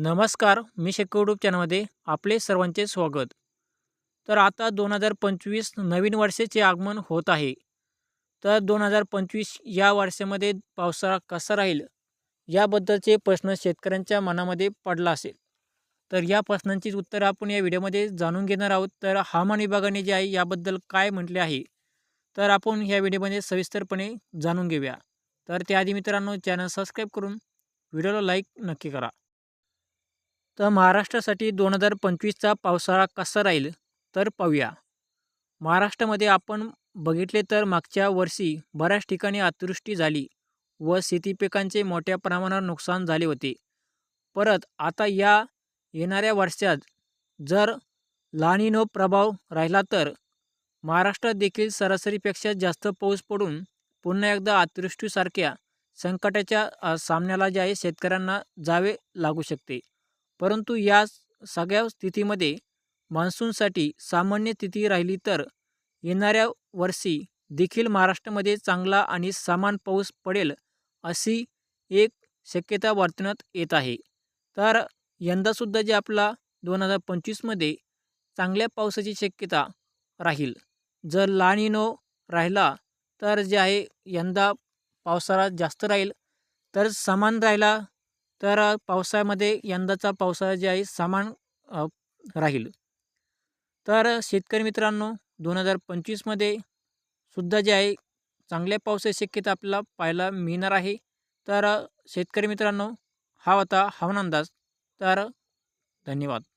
नमस्कार मी शेतकरी यूट्यूब चॅनलमध्ये आपले सर्वांचे स्वागत. तर आता दोन हजार पंचवीस नवीन वर्षाचे आगमन होत आहे. तर दोन हजार पंचवीस या वर्षामध्ये पावसाळा कसा राहील? याबद्दलचे प्रश्न शेतकऱ्यांच्या मनामध्ये पडला असेल. तर या प्रश्नांचीच उत्तरं आपण या व्हिडिओमध्ये जाणून घेणार आहोत. तर हवामान विभागाने जे आहे याबद्दल काय म्हटले आहे? तर आपण या व्हिडिओमध्ये सविस्तरपणे जाणून घेऊया. तर त्याआधी मित्रांनो चॅनल सबस्क्राईब करून व्हिडिओला लाईक नक्की करा. तर महाराष्ट्रासाठी दोन हजार पंचवीसचा पावसाळा कसा राहील तर पाहूया. महाराष्ट्रामध्ये आपण बघितले तर मागच्या वर्षी बऱ्याच ठिकाणी अतिवृष्टी झाली व शेती पिकांचे मोठ्या प्रमाणावर नुकसान झाले होते. परत आता या येणाऱ्या वर्षात जर लानिनो प्रभाव राहिला तर महाराष्ट्रात देखील सरासरीपेक्षा जास्त पाऊस पडून पुन्हा एकदा अतिवृष्टीसारख्या संकटाच्या सामन्याला जे आहे शेतकऱ्यांना जावे लागू शकते. परंतु या सगळ्या स्थितीमध्ये मान्सूनसाठी सामान्य स्थिती राहिली तर येणाऱ्या वर्षी देखील महाराष्ट्रामध्ये चांगला आणि समान पाऊस पडेल अशी एक शक्यता वर्तवण्यात येत आहे. तर यंदासुद्धा जे आपला दोन हजार पंचवीसमध्ये चांगल्या पावसाची शक्यता राहील. जर लानिनो राहिला तर जे आहे यंदा पावसाळा जास्त राहील. तर समान राहिला तर पावसाळ्यामध्ये यंदाचा पावसाळा जे आहे समान राहील. तर शेतकरी मित्रांनो दोन हजार पंचवीसमध्ये सुद्धा जे आहे चांगल्या पावसाची शक्यता आपल्याला पाहायला मिळणार आहे. तर शेतकरी मित्रांनो हा होता हवामान अंदाज. तर धन्यवाद.